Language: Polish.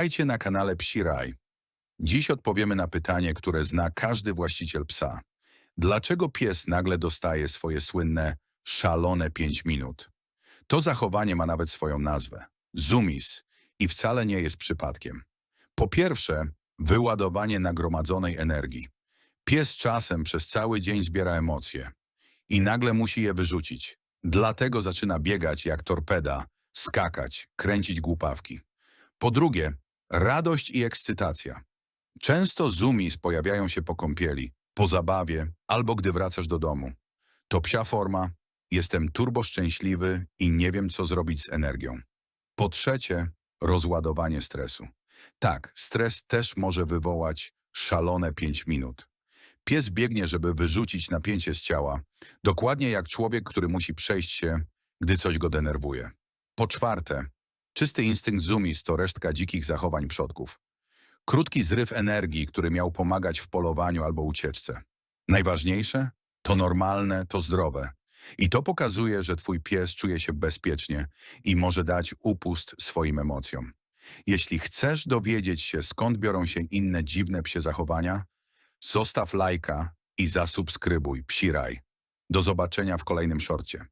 Witajcie na kanale Psiraj. Dziś odpowiemy na pytanie, które zna każdy właściciel psa. Dlaczego pies nagle dostaje swoje słynne szalone 5 minut? To zachowanie ma nawet swoją nazwę – zoomis i wcale nie jest przypadkiem. Po pierwsze, wyładowanie nagromadzonej energii. Pies czasem przez cały dzień zbiera emocje i nagle musi je wyrzucić. Dlatego zaczyna biegać jak torpeda, skakać, kręcić głupawki. Po drugie, radość i ekscytacja. Często zoomies pojawiają się po kąpieli, po zabawie albo gdy wracasz do domu. To psia forma, jestem turbo szczęśliwy i nie wiem co zrobić z energią. Po trzecie, rozładowanie stresu. Tak, stres też może wywołać szalone 5 minut. Pies biegnie, żeby wyrzucić napięcie z ciała, dokładnie jak człowiek, który musi przejść się, gdy coś go denerwuje. Po czwarte, czysty instynkt zoomies to resztka dzikich zachowań przodków. Krótki zryw energii, który miał pomagać w polowaniu albo ucieczce. Najważniejsze? To normalne, to zdrowe. I to pokazuje, że twój pies czuje się bezpiecznie i może dać upust swoim emocjom. Jeśli chcesz dowiedzieć się, skąd biorą się inne dziwne psie zachowania, zostaw lajka i zasubskrybuj Psiraj. Do zobaczenia w kolejnym szorcie.